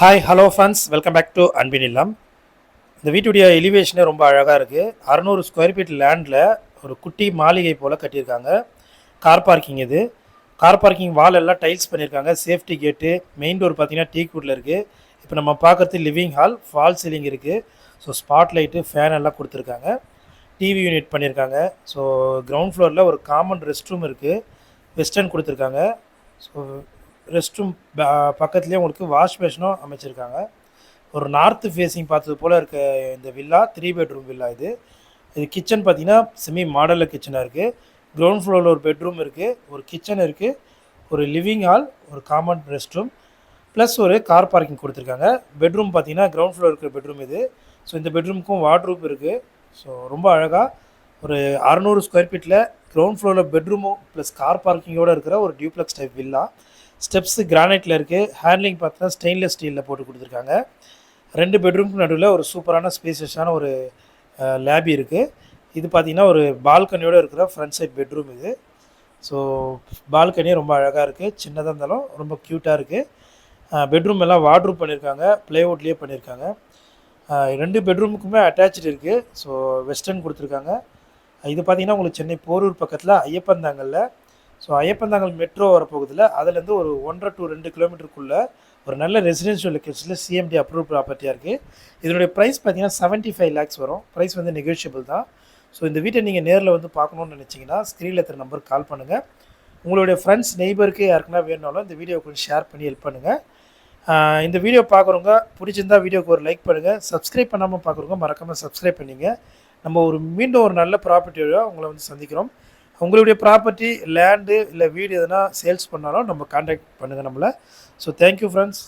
Hi hello friends welcome back to அன்பின் இல்லம் இந்த வீட்டுடைய எலிவேஷனே ரொம்ப அழகாக இருக்குது அறநூறு ஸ்கொயர் ஃபீட் லேண்டில் ஒரு குட்டி மாளிகை போல் கட்டியிருக்காங்க. கார் பார்க்கிங் இது. கார் பார்க்கிங் வால் எல்லாம் டைல்ஸ் பண்ணியிருக்காங்க. சேஃப்டி கேட்டு மெயின் டோர் பார்த்தீங்கன்னா டீ குட்டில் இருக்குது இப்போ நம்ம பார்க்குறது லிவிங் ஹால் ஃபால் சீலிங் இருக்குது ஸோ ஸ்பாட் லைட்டு ஃபேன் எல்லாம் கொடுத்துருக்காங்க. டிவி யூனிட் பண்ணியிருக்காங்க. ஸோ கிரவுண்ட் ஃப்ளோரில் ஒரு காமன் ரெஸ்ட் ரூம் இருக்குது வெஸ்டர்ன் கொடுத்துருக்காங்க. ஸோ ரெஸ்ட் ரூம் பக்கத்துலேயே உங்களுக்கு வாஷ் பேஷனும் அமைச்சிருக்காங்க. ஒரு நார்த்து ஃபேஸிங் பார்த்தது போல் இருக்க இந்த வில்லா த்ரீ பெட்ரூம் வில்லா இது. இது கிச்சன் பார்த்தீங்கன்னா செமி மாடலில் கிச்சனாக இருக்குது கிரவுண்ட் ஃப்ளோரில் ஒரு பெட்ரூம் இருக்குது ஒரு கிச்சன் இருக்குது ஒரு லிவிங் ஹால் ஒரு காமன் ரெஸ்ட் ரூம் ப்ளஸ் ஒரு கார் பார்க்கிங் கொடுத்துருக்காங்க. பெட்ரூம் பார்த்தீங்கன்னா கிரவுண்ட் ஃப்ளோர் இருக்கிற பெட்ரூம் இது. ஸோ இந்த பெட்ரூமுக்கும் வார்ட்ரூப் இருக்குது ஸோ ரொம்ப அழகாக ஒரு அறநூறு ஸ்கொயர் ஃபீட்டில் கிரவுண்ட் ஃப்ளோரில் பெட்ரூமும் ப்ளஸ் கார் பார்க்கிங்கோடு இருக்கிற ஒரு டியூப்ளெக்ஸ் டைப் வில்லா ஸ்டெப்ஸு கிரானைட்டில் இருக்குது ஹேண்ட்லிங் பார்த்தீங்கன்னா ஸ்டெயின்லெஸ் ஸ்டீலில் போட்டு கொடுத்துருக்காங்க. ரெண்டு பெட்ரூம்க்கு நடுவில் ஒரு சூப்பரான ஸ்பேசியஸான ஒரு லேபி இருக்குது இது பார்த்தீங்கன்னா ஒரு பால்கனியோடு இருக்கிற ஃப்ரண்ட் சைட் பெட்ரூம் இது. ஸோ பால்கனியே ரொம்ப அழகாக இருக்குது சின்னதாக இருந்தாலும் ரொம்ப க்யூட்டாக இருக்குது பெட்ரூம் எல்லாம் வாட்ரூப் பண்ணியிருக்காங்க ப்ளேவுட்லேயே பண்ணியிருக்காங்க ரெண்டு பெட்ரூமுக்குமே அட்டாச்சு இருக்குது ஸோ வெஸ்டர்ன் கொடுத்துருக்காங்க. இது பார்த்தீங்கன்னா உங்களுக்கு சென்னை போரூர் பக்கத்தில் ஐயப்பந்தாங்கல்ல ஸோ ஐயப்பந்தாங்கல் மெட்ரோ வரப்போகுதில். அதுலேருந்து ஒரு ஒன்றரை டு ரெண்டு கிலோமீட்டருக்குள்ளே ஒரு நல்ல ரெசிடென்ஷியல் லொக்கேஷனில் சிஎம்டி அப்ரூவ் ப்ராப்பர்ட்டியாக இருக்குது இதனுடைய ப்ரைஸ் பார்த்தீங்கன்னா செவன்ட்டி ஃபைவ் லேக்ஸ் வரும். ப்ரைஸ் வந்து நெகோஷியபிள் தான். ஸோ இந்த வீட்டை நீங்கள் நேரில் வந்து பார்க்கணுன்னு நினச்சிங்கன்னா ஸ்க்ரீனில் இருக்கிற நம்பருக்கு கால் பண்ணுங்கள் உங்களுடைய ஃப்ரெண்ட்ஸ் நெய்பருக்கு யாருக்குன்னா வேணுனாலும் இந்த வீடியோ கொஞ்சம் ஷேர் பண்ணி ஹெல்ப் பண்ணுங்கள் இந்த வீடியோ பார்க்குறவங்க பிடிச்சிருந்தா வீடியோக்கு ஒரு லைக் பண்ணுங்கள் சப்ஸ்கிரைப் பண்ணாமல் பார்க்குறவங்க மறக்காமல் சப்ஸ்கிரைப் பண்ணிங்க. நம்ம ஒரு மீண்டும் ஒரு நல்ல ப்ராப்பர்ட்டியோட உங்களை வந்து சந்திக்கிறோம். உங்களுடைய ப்ராப்பர்ட்டி லேண்டு இல்லை வீடு எதனா சேல்ஸ் பண்ணாலும் நம்ம காண்டாக்ட் பண்ணுங்கள் நம்மளை. So thank you friends